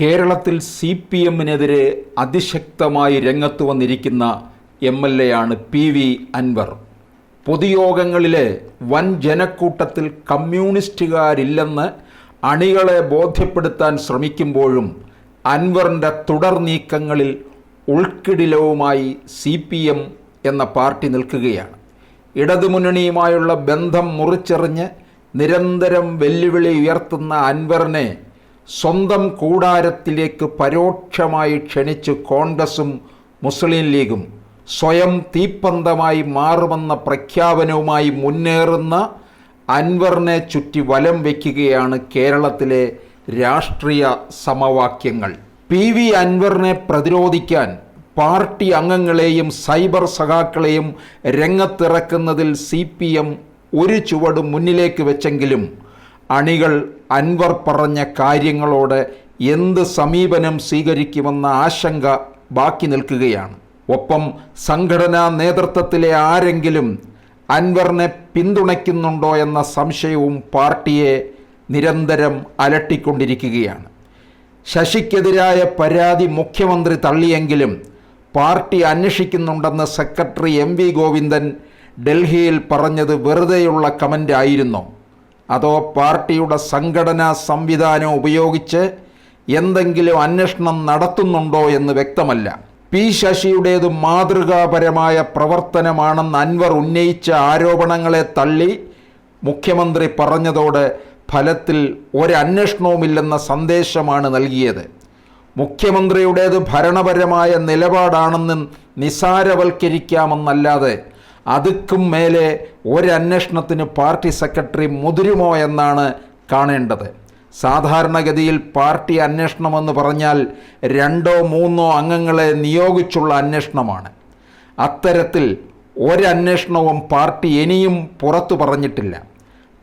കേരളത്തിൽ C P എമ്മിനെതിരെ അതിശക്തമായി രംഗത്ത് വന്നിരിക്കുന്ന എം എൽ എ ആണ് പി വി അൻവർ. പൊതുയോഗങ്ങളിലെ വൻ ജനക്കൂട്ടത്തിൽ കമ്മ്യൂണിസ്റ്റുകാരില്ലെന്ന് അണികളെ ബോധ്യപ്പെടുത്താൻ ശ്രമിക്കുമ്പോഴും അൻവറിന്റെ തുടർ നീക്കങ്ങളിൽ ഉൾക്കിടിലവുമായി സി പി എം എന്ന പാർട്ടി നിൽക്കുകയാണ്. ഇടതുമുന്നണിയുമായുള്ള ബന്ധം മുറിച്ചെറിഞ്ഞ് നിരന്തരം വെല്ലുവിളി ഉയർത്തുന്ന അൻവറിനെ സ്വന്തം കൂടാരത്തിലേക്ക് പരോക്ഷമായി ക്ഷണിച്ച് കോൺഗ്രസും മുസ്ലിം ലീഗും സ്വയം തീപ്പന്തമായി മാറുമെന്ന പ്രഖ്യാപനവുമായി മുന്നേറുന്ന അൻവറിനെ ചുറ്റി വലം വയ്ക്കുകയാണ് കേരളത്തിലെ രാഷ്ട്രീയ സമവാക്യങ്ങൾ. പി വി അൻവറിനെ പ്രതിരോധിക്കാൻ പാർട്ടി അംഗങ്ങളെയും സൈബർ സഖാക്കളെയും രംഗത്തിറക്കുന്നതിൽ സി പി എം ഒരു ചുവട് മുന്നിലേക്ക് വെച്ചെങ്കിലും അണികൾ അൻവർ പറഞ്ഞ കാര്യങ്ങളോട് എന്ത് സമീപനം സ്വീകരിക്കുമെന്ന ആശങ്ക ബാക്കി നിൽക്കുകയാണ്. ഒപ്പം സംഘടനാ നേതൃത്വത്തിലെ ആരെങ്കിലും അൻവറിനെ പിന്തുണയ്ക്കുന്നുണ്ടോ എന്ന സംശയവും പാർട്ടിയെ നിരന്തരം അലട്ടിക്കൊണ്ടിരിക്കുകയാണ്. ശശിക്കെതിരായ പരാതി മുഖ്യമന്ത്രി തള്ളിയെങ്കിലും പാർട്ടി അന്വേഷിക്കുന്നുണ്ടെന്ന് സെക്രട്ടറി എം വി ഗോവിന്ദൻ ഡൽഹിയിൽ പറഞ്ഞത് വെറുതെയുള്ള കമന്റ് ആയിരുന്നോ. അതോ പാർട്ടിയുടെ സംഘടനാ സംവിധാനം ഉപയോഗിച്ച് എന്തെങ്കിലും അന്വേഷണം നടത്തുന്നുണ്ടോ എന്ന് വ്യക്തമല്ല. പി ശശിയുടേത് മാതൃകാപരമായ പ്രവർത്തനമാണെന്ന് അൻവർ ഉന്നയിച്ച ആരോപണങ്ങളെ തള്ളി മുഖ്യമന്ത്രി പറഞ്ഞതോടെ ഫലത്തിൽ ഒരന്വേഷണവുമില്ലെന്ന സന്ദേശമാണ് നൽകിയത്. മുഖ്യമന്ത്രിയുടേത് ഭരണപരമായ നിലപാടാണെന്ന് നിസാരവൽക്കരിക്കാമെന്നല്ലാതെ അതുക്കും മേലെ ഒരന്വേഷണത്തിന് പാർട്ടി സെക്രട്ടറി മുതിരുമോ എന്നാണ് കാണേണ്ടത്. സാധാരണഗതിയിൽ പാർട്ടി അന്വേഷണമെന്ന് പറഞ്ഞാൽ രണ്ടോ മൂന്നോ അംഗങ്ങളെ നിയോഗിച്ചുള്ള അന്വേഷണമാണ്. അത്തരത്തിൽ ഒരന്വേഷണവും പാർട്ടി ഇനിയും പുറത്തു പറഞ്ഞിട്ടില്ല.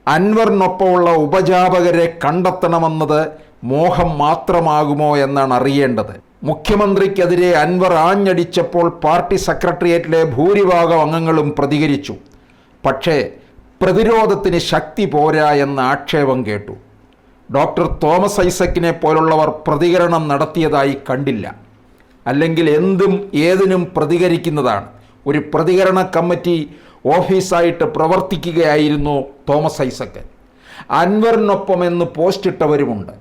അൻവറിനൊപ്പമുള്ള ഉപജാപകരെ കണ്ടെത്തണമെന്നത് മോഹം മാത്രമാകുമോ എന്നാണ് അറിയേണ്ടത്. മുഖ്യമന്ത്രിക്കെതിരെ അൻവർ ആഞ്ഞടിച്ചപ്പോൾ പാർട്ടി സെക്രട്ടേറിയറ്റിലെ ഭൂരിഭാഗം അംഗങ്ങളും പ്രതികരിച്ചു. പക്ഷേ പ്രതിരോധത്തിന് ശക്തി പോരാ എന്ന ആക്ഷേപം കേട്ടു. ഡോക്ടർ തോമസ് ഐസക്കിനെ പോലുള്ളവർ പ്രതികരണം നടത്തിയതായി കണ്ടില്ല. അല്ലെങ്കിൽ എന്തും ഏതിനും പ്രതികരിക്കുന്നതാണ്. ഒരു പ്രതികരണ കമ്മിറ്റി ഓഫീസായിട്ട് പ്രവർത്തിക്കുകയായിരുന്നു തോമസ് ഐസക്ക്. അൻവറിനൊപ്പം എന്ന് പോസ്റ്റിട്ടവരുമുണ്ട്.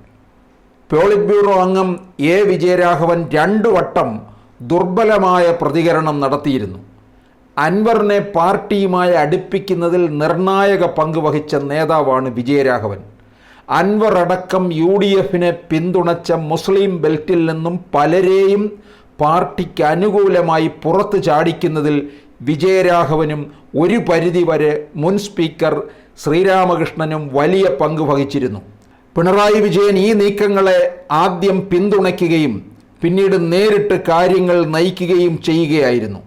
പോളിറ്റ് ബ്യൂറോ അംഗം എ വിജയരാഘവൻ രണ്ടു വട്ടം ദുർബലമായ പ്രതികരണം നടത്തിയിരുന്നു. അൻവറിനെ പാർട്ടിയുമായി അടുപ്പിക്കുന്നതിൽ നിർണായക പങ്ക് വഹിച്ച നേതാവാണ് വിജയരാഘവൻ. അൻവർ അടക്കം യു ഡി എഫിനെ പിന്തുണച്ച മുസ്ലിം ബെൽറ്റിൽ നിന്നും പലരെയും പാർട്ടിക്ക് അനുകൂലമായി പുറത്തു ചാടിക്കുന്നതിൽ വിജയരാഘവനും ഒരു പരിധിവരെ മുൻ സ്പീക്കർ ശ്രീരാമകൃഷ്ണനും വലിയ പങ്ക് വഹിച്ചിരുന്നു. പിണറായി വിജയൻ ഈ നീക്കങ്ങളെ ആദ്യം പിന്തുണയ്ക്കുകയും പിന്നീട് നേരിട്ട് കാര്യങ്ങൾ നയിക്കുകയും ചെയ്യുകയായിരുന്നു.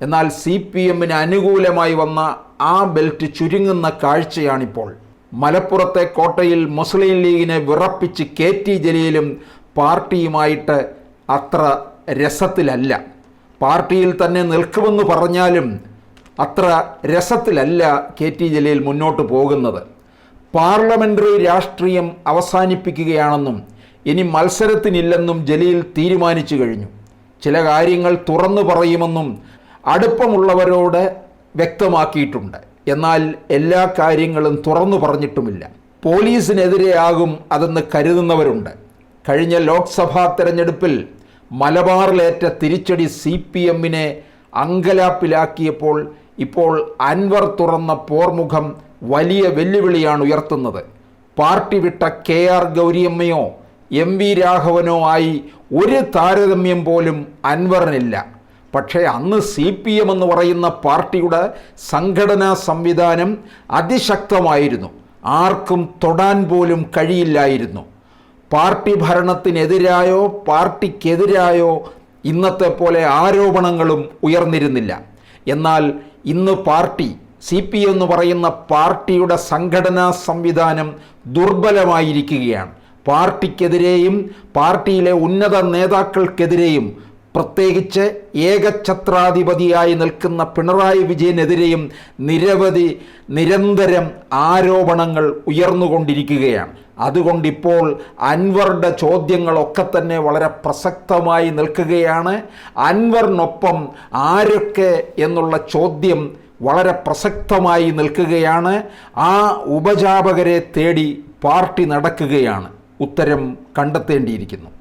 എന്നാൽ സി പി എമ്മിന് അനുകൂലമായി വന്ന ആ ബെൽറ്റ് ചുരുങ്ങുന്ന കാഴ്ചയാണിപ്പോൾ. മലപ്പുറത്തെ കോട്ടയിൽ മുസ്ലിം ലീഗിനെ വിറപ്പിച്ച് കെ ടി ജലീലും പാർട്ടിയുമായിട്ട് അത്ര രസത്തിലല്ല. പാർട്ടിയിൽ തന്നെ നിൽക്കുമെന്ന് പറഞ്ഞാലും അത്ര രസത്തിലല്ല കെ ടി ജലീൽ മുന്നോട്ട് പോകുന്നത്. പാർലമെന്ററി രാഷ്ട്രീയം അവസാനിപ്പിക്കുകയാണെന്നും ഇനി മത്സരത്തിനില്ലെന്നും ജലീൽ തീരുമാനിച്ചു കഴിഞ്ഞു. ചില കാര്യങ്ങൾ തുറന്നു പറയുമെന്നും അടുപ്പമുള്ളവരോട് വ്യക്തമാക്കിയിട്ടുണ്ട്. എന്നാൽ എല്ലാ കാര്യങ്ങളും തുറന്നു പറഞ്ഞിട്ടുമില്ല. പോലീസിനെതിരെയാകും അതെന്ന് കരുതുന്നവരുണ്ട്. കഴിഞ്ഞ ലോക്സഭാ തെരഞ്ഞെടുപ്പിൽ മലബാറിലേറ്റ തിരിച്ചടി സി പി എമ്മിനെ അങ്കലാപ്പിലാക്കിയപ്പോൾ ഇപ്പോൾ അൻവർ തുറന്ന പോർമുഖം വലിയ വെല്ലുവിളിയാണ് ഉയർത്തുന്നത്. പാർട്ടി വിട്ട കെ ആർ ഗൗരിയമ്മയോ എം വി രാഘവനോ ആയി ഒരു താരതമ്യം പോലും അൻവറിനില്ല. പക്ഷേ അന്ന് സി പി എം എന്ന് പറയുന്ന പാർട്ടിയുടെ സംഘടനാ സംവിധാനം അതിശക്തമായിരുന്നു. ആർക്കും തൊടാൻ പോലും കഴിയില്ലായിരുന്നു. പാർട്ടി ഭരണത്തിനെതിരായോ പാർട്ടിക്കെതിരായോ ഇന്നത്തെ പോലെ ആരോപണങ്ങളും ഉയർന്നിരുന്നില്ല. എന്നാൽ ഇന്ന് പാർട്ടി സി പി എന്ന് പറയുന്ന പാർട്ടിയുടെ സംഘടനാ സംവിധാനം ദുർബലമായിരിക്കുകയാണ്. പാർട്ടിക്കെതിരെയും പാർട്ടിയിലെ ഉന്നത നേതാക്കൾക്കെതിരെയും പ്രത്യേകിച്ച് ഏകഛത്രാധിപതിയായി നിൽക്കുന്ന പിണറായി വിജയനെതിരെയും നിരവധി നിരന്തരം ആരോപണങ്ങൾ ഉയർന്നുകൊണ്ടിരിക്കുകയാണ്. അതുകൊണ്ടിപ്പോൾ അൻവറുടെ ചോദ്യങ്ങളൊക്കെ തന്നെ വളരെ പ്രസക്തമായി നിൽക്കുകയാണ്. അൻവറിനൊപ്പം ആരൊക്കെ എന്നുള്ള ചോദ്യം വളരെ പ്രസക്തമായി നിൽക്കുകയാണ്. ആ ഉപജാപകരെ തേടി പാർട്ടി നടക്കുകയാണ്. ഉത്തരം കണ്ടെത്തേണ്ടിയിരിക്കുന്നു.